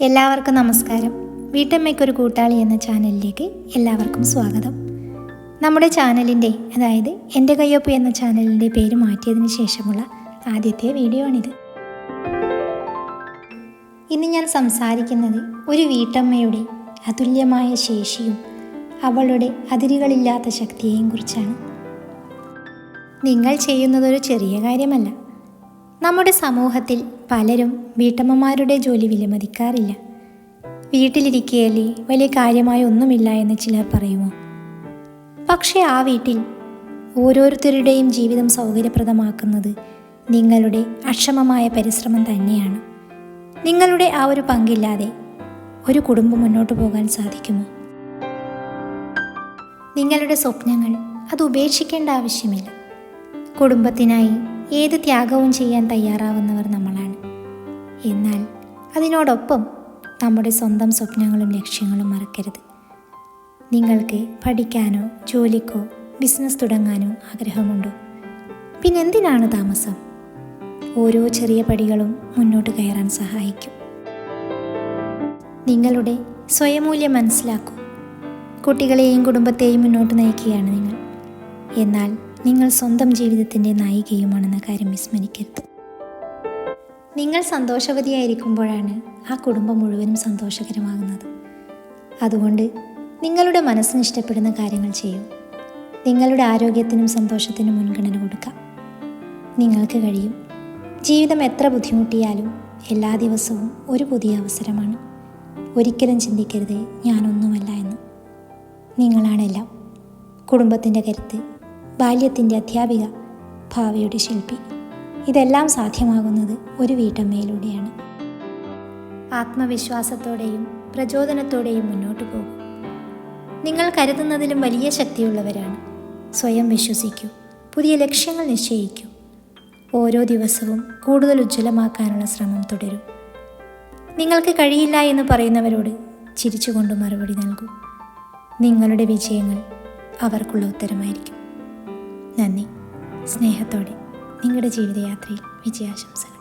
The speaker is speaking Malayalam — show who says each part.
Speaker 1: എല്ലാവർക്കും നമസ്കാരം. വീട്ടമ്മയ്ക്കൊരു കൂട്ടാളി എന്ന ചാനലിലേക്ക് എല്ലാവർക്കും സ്വാഗതം. നമ്മുടെ ചാനലിന്റെ അതായത് എന്റെ കയ്യൊപ്പ് എന്ന ചാനലിന്റെ പേര് മാറ്റിയതിന് ശേഷമുള്ള ആദ്യത്തെ വീഡിയോ ആണിത്. ഇന്ന് ഞാൻ സംസാരിക്കുന്നത് ഒരു വീട്ടമ്മയുടെ അതുല്യമായ ശേഷിയും അവളുടെ അതിരുകളില്ലാത്ത ശക്തിയെയും കുറിച്ചാണ്. നിങ്ങൾ ചെയ്യുന്നതൊരു ചെറിയ കാര്യമല്ല. നമ്മുടെ സമൂഹത്തിൽ പലരും വീട്ടമ്മമാരുടെ ജോലി വിലമതിക്കാറില്ല. വീട്ടിലിരിക്കുകയല്ലേ വലിയ കാര്യമായ ഒന്നുമില്ല എന്ന് ചിലർ പറയുമോ? പക്ഷേ ആ വീട്ടിൽ ഓരോരുത്തരുടെയും ജീവിതം സൗകര്യപ്രദമാക്കുന്നത് നിങ്ങളുടെ അക്ഷമമായ പരിശ്രമം തന്നെയാണ്. നിങ്ങളുടെ ആ ഒരു പങ്കില്ലാതെ ഒരു കുടുംബം മുന്നോട്ട് പോകാൻ സാധിക്കുമോ? നിങ്ങളുടെ സ്വപ്നങ്ങൾ അത് ഉപേക്ഷിക്കേണ്ട ആവശ്യമില്ല. കുടുംബത്തിനായി ഏത് ത്യാഗവും ചെയ്യാൻ തയ്യാറാവുന്നവർ നമ്മളാണ്. എന്നാൽ അതിനോടൊപ്പം നമ്മുടെ സ്വന്തം സ്വപ്നങ്ങളും ലക്ഷ്യങ്ങളും മറക്കരുത്. നിങ്ങൾക്ക് പഠിക്കാനോ ജോലിക്കോ ബിസിനസ് തുടങ്ങാനോ ആഗ്രഹമുണ്ടോ? പിന്നെന്തിനാണ് താമസം? ഓരോ ചെറിയ പടികളും മുന്നോട്ട് കയറാൻ സഹായിക്കും. നിങ്ങളുടെ സ്വയമൂല്യം മനസ്സിലാക്കൂ. കുട്ടികളെയും കുടുംബത്തെയും മുന്നോട്ട് നയിക്കുകയാണ് നിങ്ങൾ. എന്നാൽ നിങ്ങൾ സ്വന്തം ജീവിതത്തിന്റെ നായികയുമാണെന്ന കാര്യം വിസ്മരിക്കരുത്. നിങ്ങൾ സന്തോഷവതിയായിരിക്കുമ്പോഴാണ് ആ കുടുംബം മുഴുവനും സന്തോഷകരമാകുന്നത്. അതുകൊണ്ട് നിങ്ങളുടെ മനസ്സിന് ഇഷ്ടപ്പെടുന്ന കാര്യങ്ങൾ ചെയ്യൂ. നിങ്ങളുടെ ആരോഗ്യത്തിനും സന്തോഷത്തിനും മുൻഗണന കൊടുക്കാം നിങ്ങൾക്ക് കഴിയും. ജീവിതം എത്ര ബുദ്ധിമുട്ടിയാലും എല്ലാ ദിവസവും ഒരു പുതിയ അവസരമാണ്. ഒരിക്കലും ചിന്തിക്കരുത് ഞാനൊന്നുമല്ല എന്ന്. നിങ്ങളാണെല്ലാം കുടുംബത്തിന്റെ കരുത്ത് ബാല്യത്തിന്റെ അധ്യാപിക ഭാവിയുടെ ശില്പി. ഇതെല്ലാം സാധ്യമാകുന്നത് ഒരു വീട്ടമ്മയിലൂടെയാണ്. ആത്മവിശ്വാസത്തോടെയും പ്രചോദനത്തോടെയും മുന്നോട്ട് പോകും. നിങ്ങൾ കരുതുന്നതിലും വലിയ ശക്തിയുള്ളവരാണ്. സ്വയം വിശ്വസിക്കൂ. പുതിയ ലക്ഷ്യങ്ങൾ നിശ്ചയിക്കൂ. ഓരോ ദിവസവും കൂടുതൽ ഉജ്ജ്വലമാക്കാനുള്ള ശ്രമം തുടരും. നിങ്ങൾക്ക് കഴിയില്ല എന്ന് പറയുന്നവരോട് ചിരിച്ചുകൊണ്ട് മറുപടി നൽകൂ. നിങ്ങളുടെ വിജയങ്ങൾ അവർക്കുള്ള ഉത്തരമായിരിക്കും. നന്ദി. സ്നേഹത്തോടെ നിങ്ങളുടെ ജീവിതയാത്രയിൽ വിജയാശംസകൾ.